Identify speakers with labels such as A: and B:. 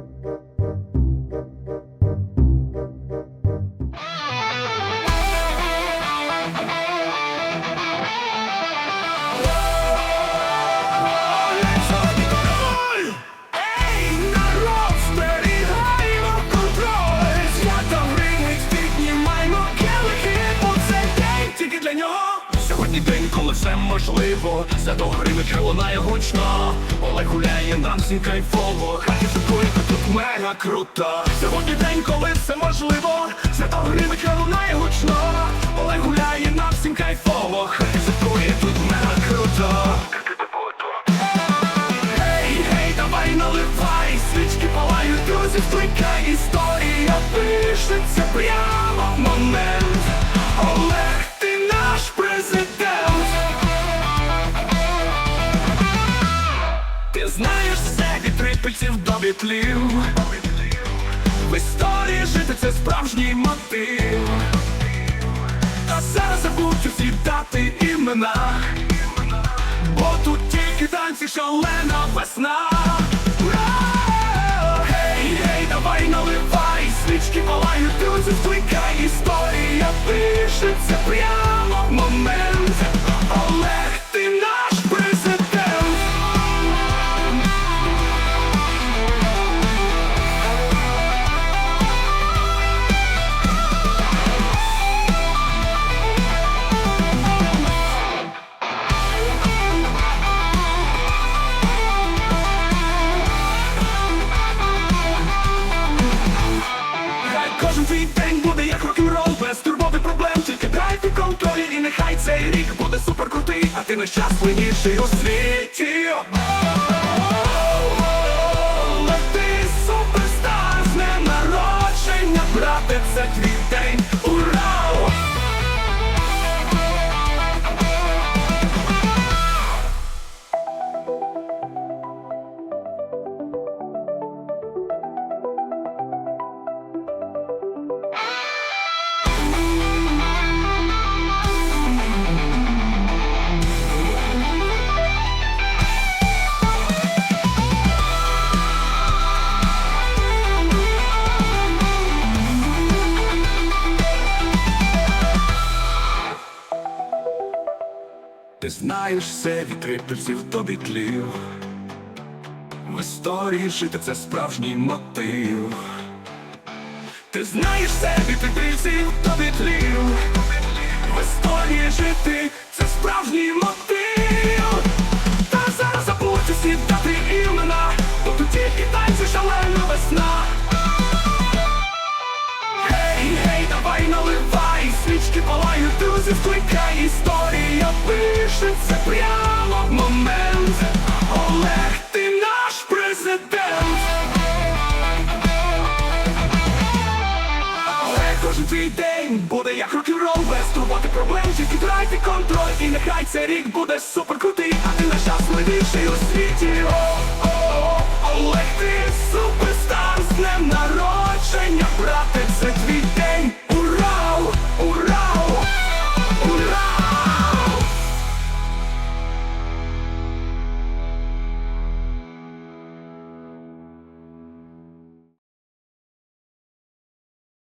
A: thank you все можливо Зато лунає гучно. Олег гуляє нам всім кайфово. Хаті шукує, тут мега круто. Сьогодні день, коли все можливо. Зато гримить лунає гучно. Олег гуляє нам всім кайфово. Хаті шукує, тут мега круто. Гей, гей, давай наливай, свічки палають, друзі, вкликай, історія пишеться прямо Ти знаєш все від трипельців до бітлів. В історії жити це справжній мотив. Та зараз забудь усі дати імена. Бо тут тільки танці шалена весна Ура! Гей, гей, давай наливай, свічки палають, друзі, вкликай Історія пишеться прямо кожен твій день буде як рок-н-рол Без турботи проблем, тільки драйв і контролі, І нехай цей рік буде супер крутий А ти найщасливіший у світі. Лети суперстар з днем народження, брате, це твій Ти знаєш все від трипельців до бітлів. В історії жити це справжній мотив. Ти знаєш все від трипельців до бітлів. В історії жити це справжній мотив. Та зараз забудь усі дати імена Бо тут тільки танці шалена весна. Гей, гей, давай наливай, свічки палають, друзі, вкликай Історія пишеться прямо в момент. Олег, ти наш президент. Олег, кожен твій день буде як рок-н-рол Без турботи проблем, тільки трайте контроль І нехай цей рік буде супер крутий А ти найщасливіший у світі